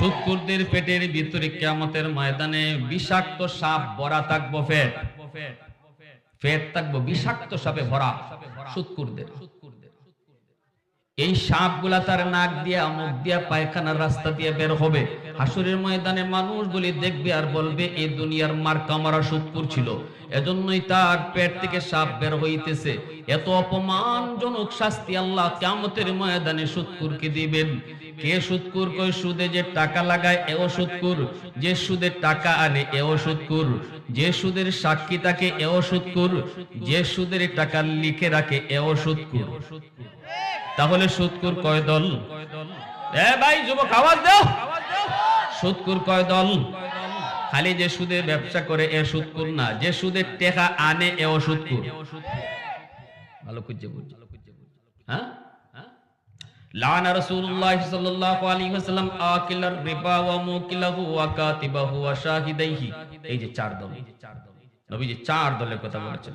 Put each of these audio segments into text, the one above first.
সুৎকুরদের পেটের ভিতরে কেমতের ময়দানে বিষাক্ত সাপ ভরা থাকব ফেট ফেট থাকব বিষাক্ত সাপে ভরা সুৎকুরদের এই সাপগুলা তার নাক দিয়া, মুখ দিয়া, পায়খানার রাস্তা দিয়ে বের হবে। হাসুরের ময়দানে মানুষগুলি দেখবে আর বলবে, এই দুনিয়ার মার কামারা সুৎকুর ছিল। এজন্যই তার পেট থেকে সাপ বের হইতেছে। এত অপমানজনক শাস্তি আল্লাহ কিয়ামতের ময়দানে সুৎকুরকে দিবেন। কে সুৎকুর কই সুদে যে টাকা লাগায়, এও সুৎকুর যে সুদের টাকা আনে, এও সুৎকুর যে সুদের সাক্ষী থাকে, এও সুৎকুর যে সুদের টাকা লিখে রাখে, এও সুৎকুর তাহলে সুৎকুর কয় দল? এ ভাই, যুবক, আওয়াজ দাও। সুৎকুর কয় দল? খালি যে সুদে ব্যবসা করে, এ সুৎকুর না। যে সুদের টেকা আনে, এও সুৎকুর। ভালো খুঁজে হ্যাঁ? আলাইহি ওয়াসাল্লাম, আকিলার রিবা ওয়া মুকিলাহু ওয়া কাতিবাহু ওয়া শাহিদাইহি। এই যে চার দল। নবীজি চার দলের কথা বলেছেন।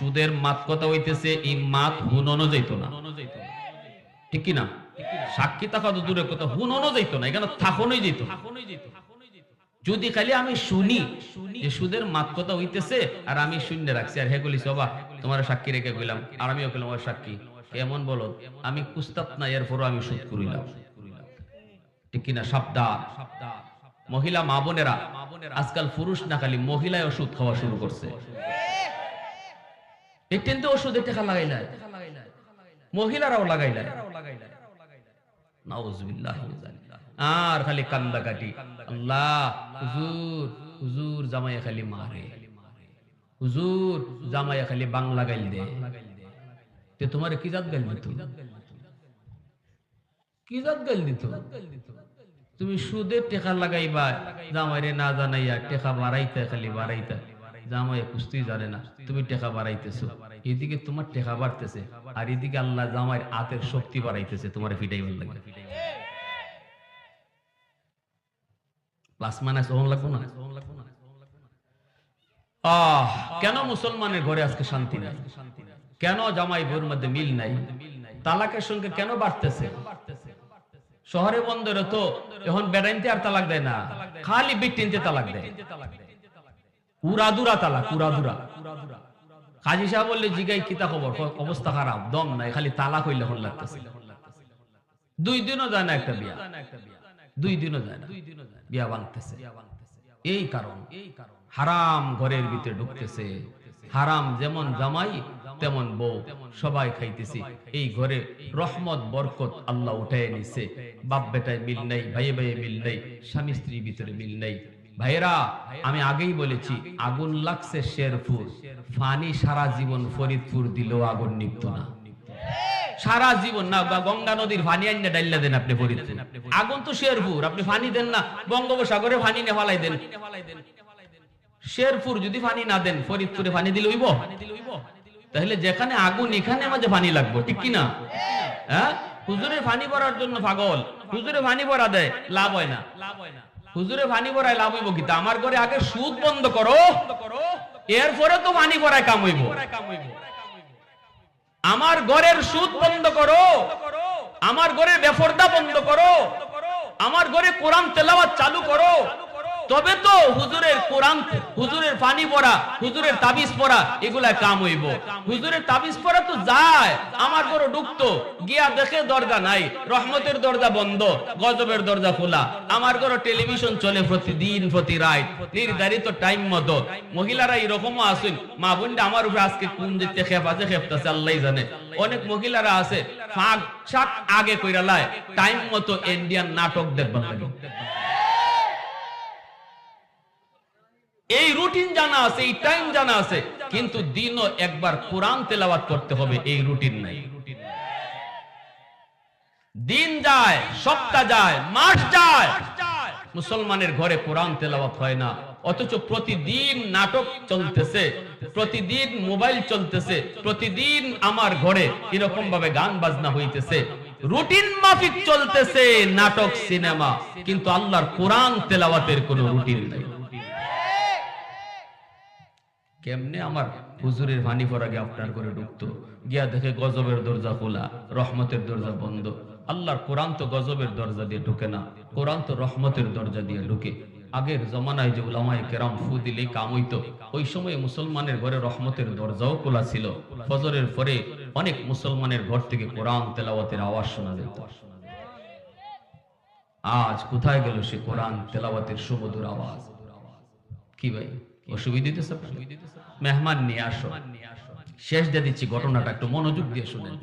সুদের মাত কথা হইতেছে, এই মাত হুননো যাইতো না। ঠিক কি না সাক্ষী থাকা তো দূরের কথা হুননো যাইতো না, এখানে থাকনোই যেত যদি খালি আমি শুনি যে সুদের মাত কথা হইতেছে, আর আমি শূন্য রাখছি, আর হে বলি সবা, তোমার সাক্ষী রেখে কইলাম, আর আমিও কইলাম ওর সাক্ষী এমন বলো? আমি কুস্তাত না, এরপরও আমি সুদ করিলাম। ঠিক কিনা? সাবধান। মহিলা মা বোনেরা, আজকাল পুরুষ না, খালি মহিলায় ওষুধ খাওয়া শুরু করছে। একটু ওষুধের টাকা লাগাইলাই মহিলারাও নাউজুবিল্লাহ আর খালি কান্দা কাটি আল্লাহ, হুজুর হুজুর জামাইয়া খালি মারে। হুজুর জামাইয়া খালি বাংলা গাইল দে। তে তোমার কি জাত গাইল দিত? কি জাত গাইল দিত? তুমি সুদের টেকা লাগাইবা, জামাইরে না জানাইয়া টেকা বাড়াইতে, খালি বাড়াইতে। জামাই কুস্তি জানে না। তুমি টেকা বাড়াইতেছো। এদিকে তোমার টেকা বাড়তেছে, আর এদিকে আল্লাহ জামাইয়ের হাতের শক্তি বাড়াইতেছে, তোমার ফিটাই ভালো না? আহ, কেন মুসলমানের ঘরে আজকে শান্তি নাই? কেন জামাই বউর মধ্যে মিল নাই? তালাকের সঙ্গে কেন বাড়তেছে? শহরে বন্দরে তো এখন বেড়াইতে আর তালাক দেয় না। খালি বিটিনতে তালাক দেয়। তালাক উড়াদুরা কাজী সাহেব বললে, জিগাই, কিতা খবর? অবস্থা খারাপ, দম নাই, খালি হল লাগতেছে। দুই দিনও যায় না একটা বিয়া। দুই দিনও যায় না। বিয়া ভাঙতেছে এই কারণ, হারাম ঘরের ভিতরে ঢুকতেছে। হারাম যেমন জামাই, তেমন বউ। সবাই খাইতেছি। এই ঘরে রহমত, বরকত আল্লাহ উঠায় নিছে। বাপ বেটায় মিল নেই ভাইয়ে ভাইয়ে মিল নেই স্বামী স্ত্রীর ভিতরে মিল নাই। ভাইরা আমি আগেই বলেছি, আগুন লাগছে শেরপুর। ফানি সারা জীবন ফরিদপুর দিলেও আগুন নিপ্ত না। সারা জীবন না গঙ্গা নদীর ফানি আইনে ডাইল্লা দেন আপনি ফরিদপুর। আগুন তো শেরপুর, আপনি ফানি দেন না, বঙ্গোপসাগরে ফানি নে ফালাই দেন। শেরপুর যদি ফানি না দেন, ফরিদপুরে ফানি দিলে হইব? তাহলে যেখানে আগুন, এখানে আমাদের ফানি লাগবো, ঠিক কি না? হ্যাঁ? হুজুরের ফানি ভরার জন্য পাগল। হুজুরে ফানি ভরা দেয় লাভ হয় না লাভ হয় না। হুজুরে ভানি পড়ায় লাভ হইব কি? আমার ঘরে আগে সুদ বন্ধ করো, এরপরে তো ভানি পড়ায় কাম হইব। আমার ঘরের সুদ বন্ধ করো, আমার ঘরে বেফরদা বন্ধ করো, আমার ঘরে কোরআন তেলাওয়াত চালু করো তবে তো হুজুরের কোরআন, হুজুরের পানি পড়া, হুজুরের তাবিজ পড়া এগুলা কাম হইব। হুজুরের তাবিজ পড়া তো যায়, আমার ঘরে ঢুকতো, গিয়া দেখে দরজা নাই, রহমতের দরজা বন্ধ, গজবের দরজা খোলা। আমার ঘরে টেলিভিশন চলে প্রতিদিন, প্রতি রাত, নির্ধারিত টাইম মতো। মহিলারা এরকমও আসেন মা বোনটা আমার উপরে আজকে কোন দিতে খেপ আছে খেপতেছে আল্লাহ জানে। অনেক মহিলারা আছে, ফাঁক শাক আগে কইরা লাই টাইম মতো ইন্ডিয়ান নাটক দেখবার লাগে এই রুটিন জানা আছে, এই টাইম জানা আছে, কিন্তু দিনও একবার কোরআন তেলাওয়াত করতে হবে, এই রুটিন নাই। দিন যায়, সপ্তাহ যায়, মাস যায়। মুসলমানের ঘরে কোরআন তেলাওয়াত হয় না। অথচ প্রতিদিন নাটক চলতেছে, প্রতিদিন মোবাইল চলতেছে, প্রতিদিন আমার ঘরে এরকম ভাবে গান বাজনা হইতেছে। রুটিন মাফিক চলতেছে, নাটক, সিনেমা, কিন্তু আল্লাহর কোরআন তেলাওয়াতের কোনো রুটিন নাই। কেমনে আমার হুজুরের হানি আগে আপনার করে ঢুকতো? গিয়া দেখে গজবের দরজা খোলা, রহমতের দরজা বন্ধ। আল্লাহর কোরআন তো গজবের দরজা দিয়ে ঢুকে না, কোরআন তো রহমতের দরজা দিয়ে ঢুকে। আগের জমানায় যে উলামায়ে কেরাম ফু দিলেই কাম হইতো, ওই সময় মুসলমানের ঘরে রহমতের দরজাও খোলা ছিল। ফজরের পরে অনেক মুসলমানের ঘর থেকে কোরআন তেলাওয়াতের আওয়াজ শোনা যেত। আজ কোথায় গেল সে কোরআন তেলাওয়াতের সুমধুর আওয়াজ? কি ভাই? মেহমান নিয়ে আসো। শেষ দিয়ে দিচ্ছি ঘটনাটা, একটু মনোযোগ দিয়ে শুনেন।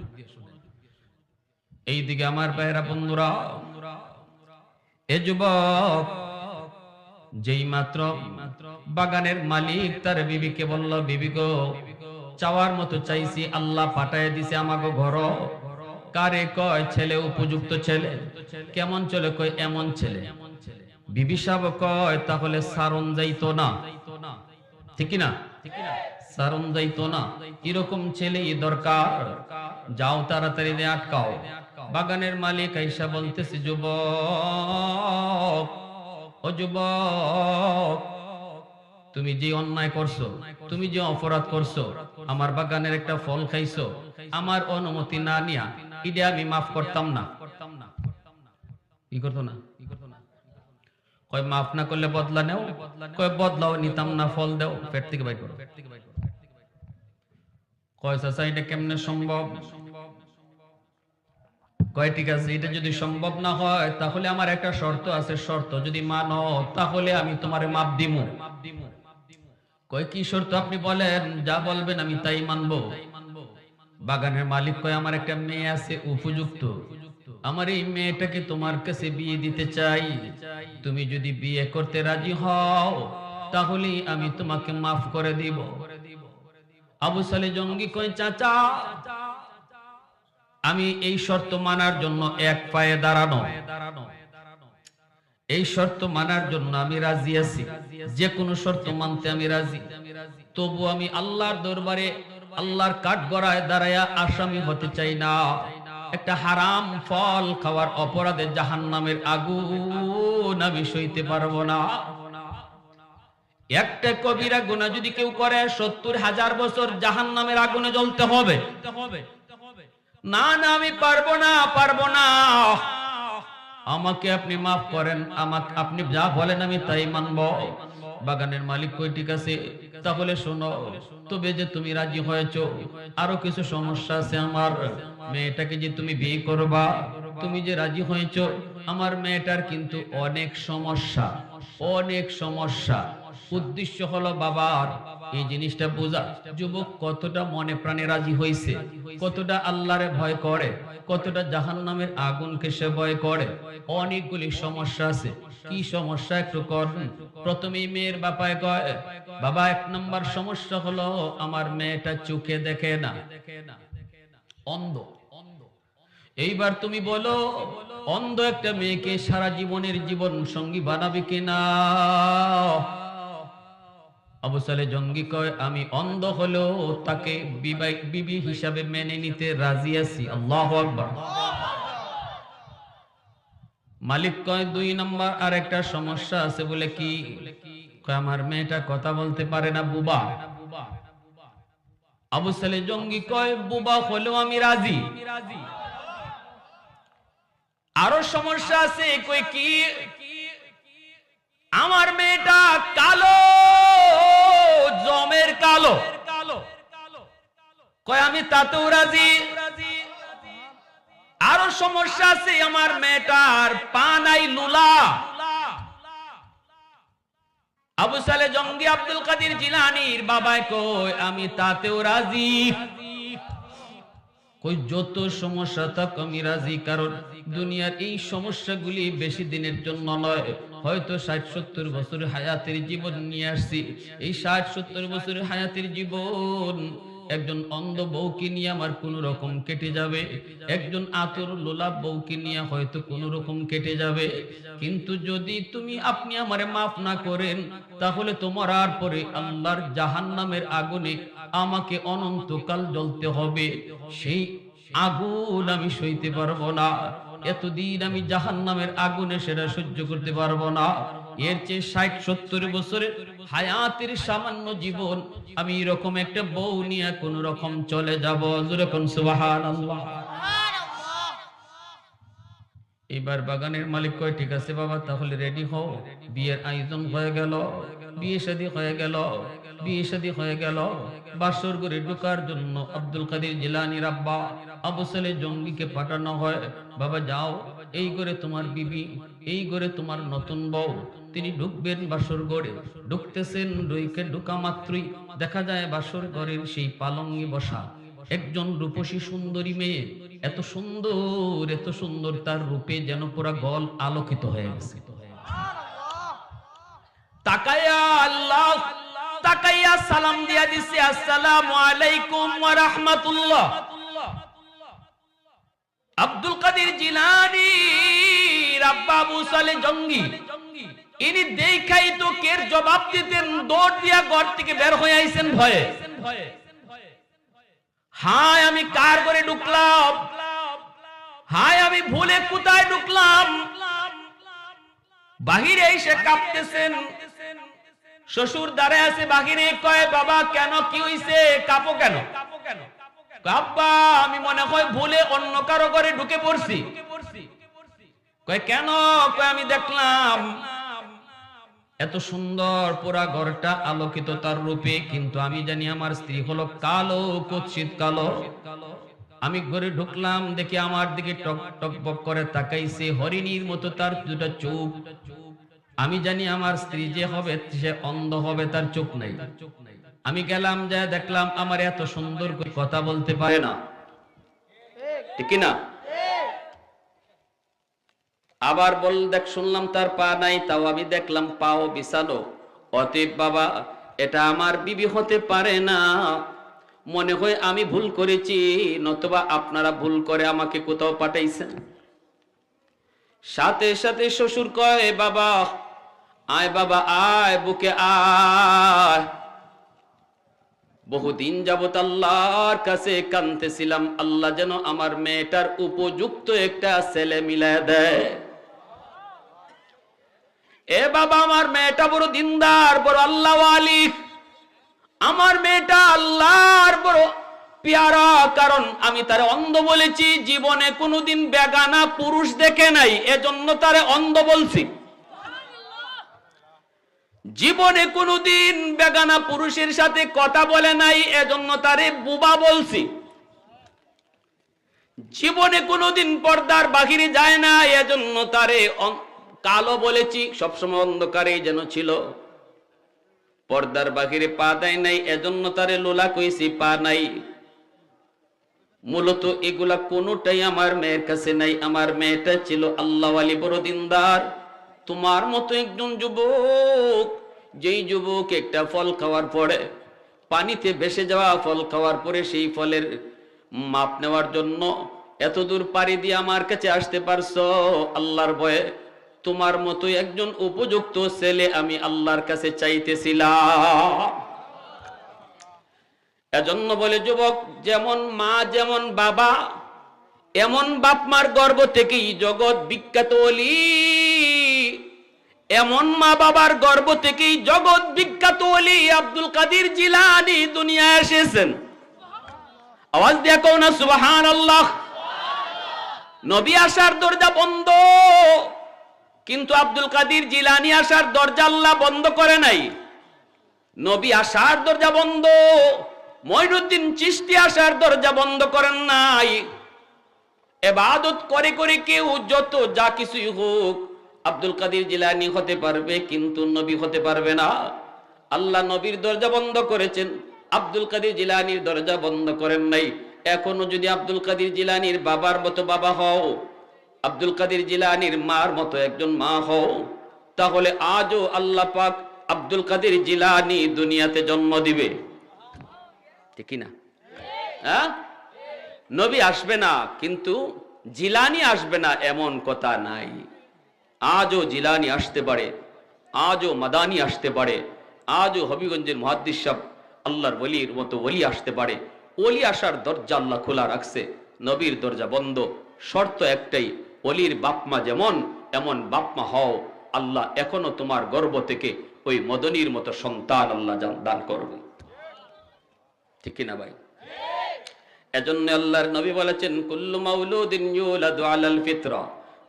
এইদিকে আমার বন্ধুরা, এ যুবক, যেই মাত্র বাগানের মালিক, তার বিবিকে বলল, বিবি গো, চাওয়ার মতো চাইছি, আল্লাহ পাঠায় দিছে আমাকে ঘর। কারে কয় ছেলে, উপযুক্ত ছেলে? কেমন ছেলে কয়, এমন ছেলে? বিবি সাহেব কয়, তাহলে সারণ যাইতো না। ঠিক না সারণ যাইতো না এরকম ছেলেই দরকার? যাও তাড়াতাড়ি আটকাও। বাগানের মালিক আইসা বলতেছে, যুবক, ও যুবক, তুমি যে অন্যায় করছ, তুমি যে অপরাধ করছ, আমার বাগানের একটা ফল খাইছো, আমার অনুমতি না নিয়া ইডে আমি মাফ করতাম না। কি করতো না? কয়, মাফ না করলে বদলা নেও। কয়, বদলাও, নিতাম না ফল দেও থেকে করো। কয়, চাচা, এটা কেমনে সম্ভব? কয়, ঠিক আছে, এটা যদি সম্ভব না হয়, তাহলে আমার একটা শর্ত আছে, শর্ত যদি মানো, তাহলে আমি তোমার মাপ দিমু। কয়, কি শর্ত আপনি বলেন? যা বলবেন আমি তাই মানবো। বাগানের মালিক কয়, আমার একটা মেয়ে আছে, উপযুক্ত। আমার এই মেয়েটাকে তোমার কাছে বিয়ে দিতে চাই। তুমি যদি বিয়ে করতে রাজি হও, তাহলে আমি তোমাকে মাফ করে দিব। আবু সালে জঙ্গি কয়, চাচা, আমি এই শর্ত মানার জন্য এক পায়ে দাঁড়ানো। এই শর্ত মানার জন্য আমি রাজি আছি। যে কোনো শর্ত মানতে আমি রাজি। তবু আমি আল্লাহর দরবারে, আল্লাহর কাঠ গড়ায় দাঁড়ায়া আসামি হতে চাই না। একটা হারাম ফল খাওয়ার অপরাধে জাহান নামের আগুন আমি সইতে পারব না। একটা কবিরা গুণা যদি কেউ করে, সত্তর হাজার বছর জাহান নামের আগুনে জ্বলতে হবে। না না, আমি পারব না পারব না। আমাকে আপনি মাফ করেন, আমাকে আপনি যা বলেন আমি তাই মানব। বাগানের মালিক কই, ঠিক আছে? তাহলে শোনো, তবে যে তুমি রাজি হয়েছো, আরও কিছু সমস্যা আছে আমার। মেয়েটাকে যে তুমি বিয়ে করবা, তুমি যে রাজি হয়েছো, আমার মেয়েটার কিন্তু অনেক সমস্যা অনেক সমস্যা। উদ্দেশ্য হলো বাবার এই জিনিসটা বোঝা। যুবক, কতটা মনে প্রাণে রাজি হয়েছে কতটা আল্লাহরে ভয় করে, কতটা জাহান নামের আগুনকে সে ভয় করে। অনেকগুলি সমস্যা আছে। কি সমস্যা? একটু কর প্রথমেই মেয়ের বাপায় কয়, বাবা, এক নম্বর সমস্যা হলো আমার মেয়েটা চোখে দেখে না। অন্ধ। এইবার তুমি বলো, অন্ধ একটা মেয়েকে সারা জীবনের জীবন সঙ্গী বানাবে কিনা? আবু সালে জঙ্গি কয়, আমি অন্ধ হলেও তাকে বিবি হিসাবে মেনে নিতে রাজি আছি। আল্লাহ আকবার। মালিক কয়, দুই নম্বর আর একটা সমস্যা আছে বলে কি? আমার মেয়েটা কথা বলতে পারে না, বুবা। আবু সালে জঙ্গি কয়, বুবা হলেও আমি রাজি। আরও সমস্যা আছে কি? আমার মেয়েটা কালো। জমের কালো। কয়, আমি তাতেও রাজি? আরও সমস্যা আছে, আমার মেয়েটার পা নাই লুলা আবু সালে জঙ্গি আব্দুল কাদির জিলানির বাবায় কয়, আমি তাতেও রাজি। কই যত সমস্যা থাক আমি রাজি, কারণ দুনিয়ার এই সমস্যাগুলি বেশি দিনের জন্য নয়। হয়তো ষাট সত্তর বছর হায়াতের জীবন নিয়ে আসছি। এই ষাট সত্তর বছর হায়াতের জীবন একজন অন্ধ বউকে নিয়ে আমার কোন রকম কেটে যাবে। একজন আতর লোলাপ বউকে নিয়ে হয়তো কোন রকম কেটে যাবে। কিন্তু যদি তুমি আপনি আমারে মাফ না করেন, তাহলে তোমার আর পরে আল্লাহর জাহান্নামের আগুনে আমাকে অনন্তকাল জ্বলতে হবে। সেই আগুন আমি সইতে পারব না। এতদিন আমি জাহান্নামের আগুনে সেটা সহ্য করতে পারব না। এর চেয়ে ষাট, সত্তর বছরের হায়াতের সামান্য জীবন আমি এরকম একটা বউ নিয়ে কোন রকম চলে যাব। যেরকম সুবাহান এবার বাগানের মালিক কয়, ঠিক আছে বাবা, তাহলে রেডি হও। বিয়ের আয়োজন হয়ে গেল, বিয়ে শাদী হয়ে গেল, বিয়ে শাদী হয়ে গেল। বাসর করে ঢোকার জন্য আব্দুল কাদের জিলানি রাব্বা আবু জঙ্গিকে পাঠানো হয়। বাবা, যাও। এই করে তোমার বিবি, এই করে তোমার নতুন বউ। তিনি ঢুকবেন বাসর ঘরে, ঢুকতেছেন রইকে ঢুকা মাত্রই। দেখা যায় বাসর ঘরের সেই পালঙ্গে বসা। একজন রূপসী সুন্দরী মেয়ে, এত সুন্দর এত সুন্দর তার রূপে যেন পুরা গল আলোকিত হয়ে গেছে। তাকায়া আল্লাহ তাকাইয়া সালাম দিয়া দিছে, আসসালামু আলাইকুম ওয়া রাহমাতুল্লাহ। আব্দুল কাদের জিলানী, রাব্বা আবু সালে জঙ্গি। ইনি দেখাই তো কের জবাব দিতেন, দৌড় দিয়া ঘর থেকে বের হয়ে আইছেন ভয়ে। হায়, আমি কার করে ঢুকলাম? হায়, আমি ভুলে কোথায় ঢুকলাম? বাহিরে এসে কাঁপতেছেন। শ্বশুর দাঁড়ায় আছে বাহিরে, কয়, বাবা, কেন? কি হইছে? কাঁপো কেন? কাব্বা আমি মনে হয় ভুলে অন্য কারও ঘরে ঢুকে পড়ছি। কেন? আমি দেখলাম এত সুন্দর পুরা ঘরটা আলোকিত তার রূপে, কিন্তু আমি জানি আমার স্ত্রী হলো কালো, কুৎসিত কালো। আমি ঘরে ঢুকলাম, দেখি আমার দিকে টক টক বক করে তাকাইছে, হরিণীর মতো তার দুটা চোখ। আমি জানি আমার স্ত্রী যে হবে, সে অন্ধ হবে, তার চোখ নাই। আমি গেলাম, যা দেখলাম, আমার এত সুন্দর করে কথা বলতে পারে না। ঠিক না আবার বল, দেখ, শুনলাম তার পা নাই, তাও আমি দেখলাম পাও বিছানো। অতএব বাবা, এটা আমার বিবি হতে পারে না। মনে হয় আমি ভুল করেছি, নতুবা আপনারা ভুল করে আমাকে কোথাও পাঠাইছেন। সাথে সাথে শ্বশুর কয়, বাবা, আয় বাবা, আয়, বুকে আয়। বহুদিন যাবত আল্লাহর কাছে কানতেছিলাম আল্লাহ যেন আমার মেয়েটার উপযুক্ত একটা ছেলে মিলায় দেয়। এ বাবা, আমার মেয়েটা বড় দিনদার, বড় আল্লাহ আলী আমার মেয়েটা আল্লাহর বড় পেয়ারা, কারণ আমি তারে অন্ধ বলেছি, জীবনে কোনোদিন বেগানা পুরুষ দেখে নাই, এজন্য তারে অন্ধ বলছি। জীবনে কোনোদিন বেগানা পুরুষের সাথে কথা বলে নাই, এজন্য তারে বুবা বলছি। জীবনে কোনোদিন পর্দার বাহিরে যায় না, এজন্য তারে কালো বলেছি, সবসময় অন্ধকারে যেন ছিল। পর্দার বাহিরে পা দেয় নাই, এজন্য তারে লোলা কইছি, পা নাই। মূলত এগুলা কোনোটাই আমার মেয়ের কাছে নাই, আমার মেয়েটা ছিল আল্লাহ আলী বড় দিনদার তোমার মতো একজন যুবক, যেই যুবক একটা ফল খাওয়ার পরে, পানিতে ভেসে যাওয়া ফল খাওয়ার পরে সেই ফলের মাপ নেওয়ার জন্য এত দূর পাড়ি দিয়ে আমার কাছে আসতে পারছ? আল্লাহর ভয়ে তোমার মতো একজন উপযুক্ত ছেলে আমি আল্লাহর কাছে চাইতেছিলাম। এজন্য বলে যুবক, যেমন মা, যেমন বাবা, এমন বাপ মার গর্ব থেকেই জগৎ বিখ্যাত অলি। এমন মা বাবার গর্ব থেকেই জগৎ বিখ্যাত অলি আব্দুল কাদির জিলানি দুনিয়া এসেছেন। আওয়াজ কও না সুবহান আল্লাহ নবী আসার দরজা বন্ধ, কিন্তু আব্দুল কাদির জিলানি আসার দরজা আল্লাহ বন্ধ করে নাই। নবী আসার দরজা বন্ধ মঈনুদ্দিন চিশতি আসার দরজা বন্ধ করেন নাই। এবাদত করে করে কেউ যত যা কিছুই হোক আব্দুল কাদির জিলানি হতে পারবে, কিন্তু নবী হতে পারবে না। আল্লাহ নবীর দরজা বন্ধ করেছেন, আব্দুল কাদির জিলানির দরজা বন্ধ করেন নাই। এখনও যদি আব্দুল কাদির জিলানির বাবার মতো বাবা হও, আব্দুল কাদির জিলানির মার মতো একজন মা হও, তাহলে আজও আল্লাহ পাক আব্দুল কাদির জিলানি দুনিয়াতে জন্ম দিবে। ঠিক না হ্যাঁ? নবী আসবে না, কিন্তু জিলানি আসবে না, এমন কথা নাই। আজও জিলানি আসতে পারে, আজও মাদানি আসতে পারে, আজও হবিগঞ্জের মহাদ্দিস সাহ আল্লাহর বলির মতো ওলি আসতে পারে। ওলি আসার দরজা আল্লাহ খোলা রাখছে, নবীর দরজা বন্ধ, শর্ত একটাই অলির বাপমা যেমন, এমন বাপমা হও, আল্লাহ এখনও তোমার গর্ব থেকে ওই মদনির মতো সন্তান আল্লাহ দান করবে। ঠিক কিনা ভাই? এজন্য আল্লাহর নবী বলেছেন, কুল্লু মাউলুদিন ইউলাদু আলাল ফিতরা,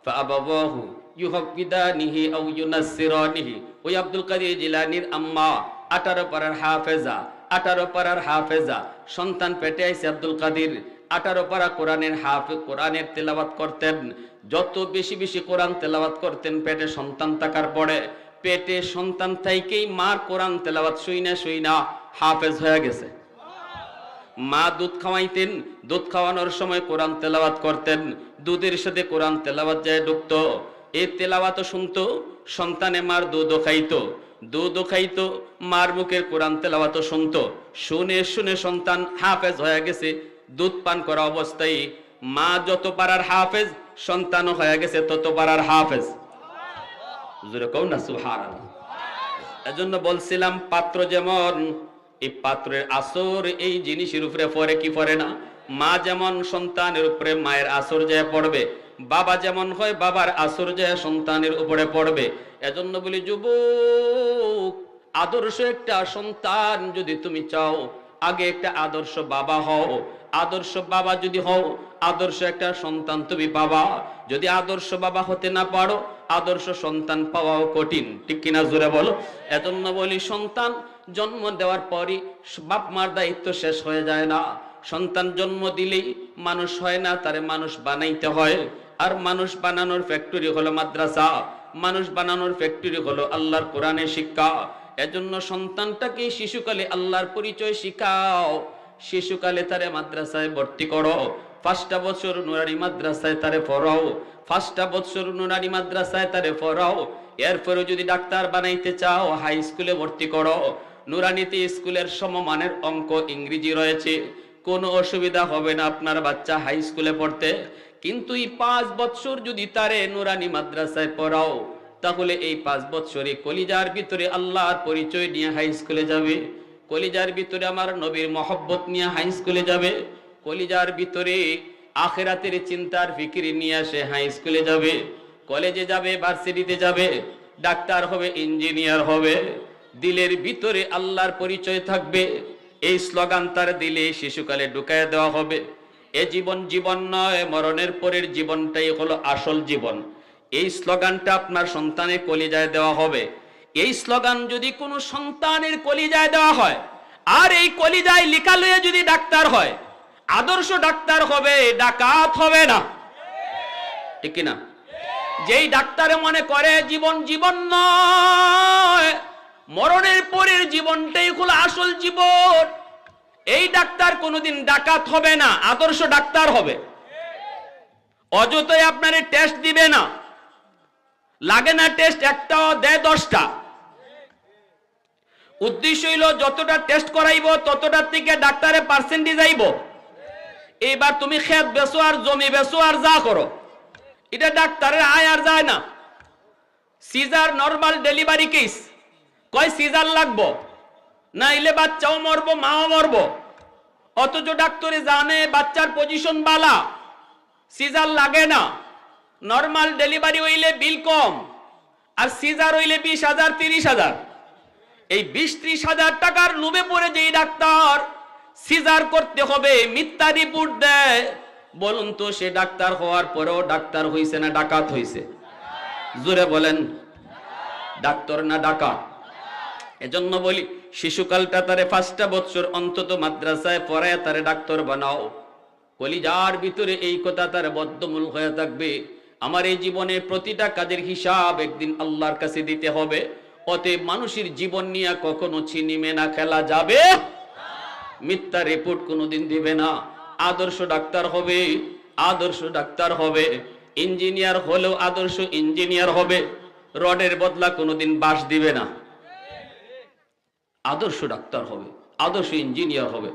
ফাআবাওয়াহু ইউহাব্বিদানিহি আও ইউনাসসিরানিহি। ওই আব্দুল কাদের জিলানীর আম্মা 18 পারার হাফেজা 18 পারার হাফেজা। সন্তান পেটে আইছে আব্দুল কাদের। 18 পারা কোরআনের হাফেজ কোরআনের তেলাওয়াত করতেন। যত বেশি বেশি কোরআন তেলাওয়াত করতেন, পেটে সন্তান থাকার পরে। পেটে সন্তান থাইকেই মার কোরআন তেলাওয়াত শুইনা শুইনা হাফেজ হয়ে গেছে। মা দুধ খাওয়াইতেন। দুধ খাওয়ানোর সময় কোরআন তেলাওয়াত করতেন। দুধের সাথে কোরআন তেলাওয়াত যায় ঢুকতো। এই তেলাওয়াতও শুনতো, সন্তানে মার দুধও খাইতো দুধও খাইতো, মার মুখের কোরআন তেলাওয়াতও শুনতো। শুনে শুনে সন্তান হাফেজ হয়ে গেছে, দুধ পান করা অবস্থায় মা যত পারার হাফেজ, সন্তানও হয়ে গেছে তত পারার হাফেজ। জোরে কও না, সুবহানাল্লাহ। এজন্য বলছিলাম, পাত্র যেমন, এই পাত্রের আসর এই জিনিসের উপরে পড়ে কি পড়ে না? মা যেমন সন্তানের উপরে মায়ের আসর যায় পড়বে বাবা যেমন হয়, বাবার আসর যায় সন্তানের উপরে পড়বে। এজন্য বলি, যুবক, আদর্শ একটা সন্তান যদি তুমি চাও, আগে একটা আদর্শ বাবা হও। আদর্শ বাবা যদি হও, আদর্শ একটা সন্তান তুমি পাবা। যদি আদর্শ বাবা হতে না পারো, আদর্শ সন্তান পাওয়াও কঠিন। ঠিক কিনা জোরে বলো? এজন্য বলি, সন্তান জন্ম দেওয়ার পরই বাপ মার দায়িত্ব শেষ হয়ে যায় না। সন্তান জন্ম দিলেই মানুষ হয় না, তারে মানুষ বানাইতে হয়। আর মানুষ বানানোর ফ্যাক্টরি হলো মাদ্রাসা। মানুষ বানানোর ফ্যাক্টরি হলো আল্লাহর কোরআনের শিক্ষা। এজন্য সন্তানটাকে শিশুকালে আল্লাহর পরিচয় শিখাও। শিশুকালে তারে মাদ্রাসায় ভর্তি করো। পাঁচটা বছর নুরানি মাদ্রাসায় তারে পড়াও। পাঁচটা বছর নুরানি মাদ্রাসায় তারে পড়াও। এরপরে যদি ডাক্তার বানাইতে চাও হাই স্কুলে ভর্তি করো। নুরানিতে স্কুলের সমমানের অঙ্ক ইংরেজি রয়েছে। কোনো অসুবিধা হবে না আপনার বাচ্চা হাই স্কুলে পড়তে। কিন্তু এই পাঁচ বছর যদি তারে নুরানি মাদ্রাসায় পড়াও, তাহলে এই পাঁচ বছরে কলিজার ভিতরে আল্লাহর পরিচয় নিয়ে হাই স্কুলে যাবে, কলিজার ভিতরে আমার নবীর মহব্বত নিয়ে হাই স্কুলে যাবে, কলিজার ভিতরে আখেরাতের চিন্তার ফিকিরি নিয়ে আসে হাই স্কুলে যাবে, কলেজে যাবে, ভার্সিটিতে যাবে, ডাক্তার হবে, ইঞ্জিনিয়ার হবে, দিলের ভিতরে আল্লাহর পরিচয় থাকবে, এই স্লোগান তার দিলে শিশুকালে ঢুকায় দেওয়া হবে। এ জীবন জীবন নয়, মরণের পরের জীবনটাই হলো আসল জীবন। এই স্লোগানটা আপনার সন্তানের কলিজায় দেওয়া হবে। এই স্লোগান যদি কোনো সন্তানের কলিজায় দেওয়া হয়, আর এই কলিজায় লিখা লয়ে যদি ডাক্তার হয়, আদর্শ ডাক্তার হবে, ডাকাত হবে না। ঠিক কিনা? যেই ডাক্তারে মনে করে জীবন জীবন নয়, মরণের পরের জীবনটাই হলো আসল জীবন। এই ডাক্তার কোনোদিন ডাকাত হবে না, আদর্শ ডাক্তার হবে। অযথাই আপনার টেস্ট দিবে না। লাগে না টেস্ট একটাও দেয় দশটা। উদ্দেশ্য হইল যতটা টেস্ট করাইব, ততটার থেকে ডাক্তারে পার্সেন্টেজ আইব। এইবার তুমি খেত বেচো আর জমি বেচো আর যা করো। এটা ডাক্তারের আয় আর যায় না। সিজার নর্মাল ডেলিভারি কেস কয় সিজার লাগবো? না ইলে বাচ্চাও মরবো, মাও মরবো। অথচ ডাক্তারে জানে বাচ্চার পজিশন বালা সিজার লাগে না। নর্মাল ডেলিভারি হইলে বিল কম, আর সিজার হইলে বিশ হাজার, তিরিশ হাজার। এই বিশ, ত্রিশ হাজার টাকার লোভে পড়ে যেই ডাক্তার সিজার করতে হবে, মিথ্যা রিপোর্ট দেয়। বলুন তো, সে ডাক্তার হওয়ার পরেও ডাক্তার হইছে না ডাকাত হইছে? জোরে বলেন, ডাক্তার না ডাকাত? এজন্য বলি শিশুকালটা তারে পাঁচটা বছর অন্তত মাদ্রাসায় পড়ায় তারে ডাক্তার বানাও। কলিজার ভিতরে এই কথা তার বদ্ধমূল হয়ে থাকবে। আমার এই জীবনে প্রতিটা কাজের হিসাব একদিন আল্লাহর কাছে দিতে হবে। অতএব মানুষের জীবন নিয়ে কখনো ছিনিমে না খেলা যাবে? মিথ্যা রিপোর্ট কোনোদিন দিবে না। আদর্শ ডাক্তার হবে, আদর্শ ডাক্তার হবে। ইঞ্জিনিয়ার হলেও আদর্শ ইঞ্জিনিয়ার হবে। রডের বদলা কোনোদিন বাস দিবে না। আদর্শ ডাক্তার হবে, আদর্শ ইঞ্জিনিয়ার হবে।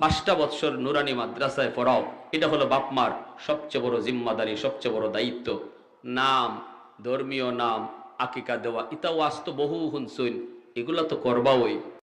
পাঁচটা বৎসর নুরানি মাদ্রাসায় পড়াও, এটা হলো বাপমার সবচেয়ে বড় জিম্মাদারি, সবচেয়ে বড় দায়িত্ব। নাম, ধর্মীয় নাম, আকিকা দেওয়া ইতাও আস্ত বহু হুনসুন এগুলা তো করবাওই।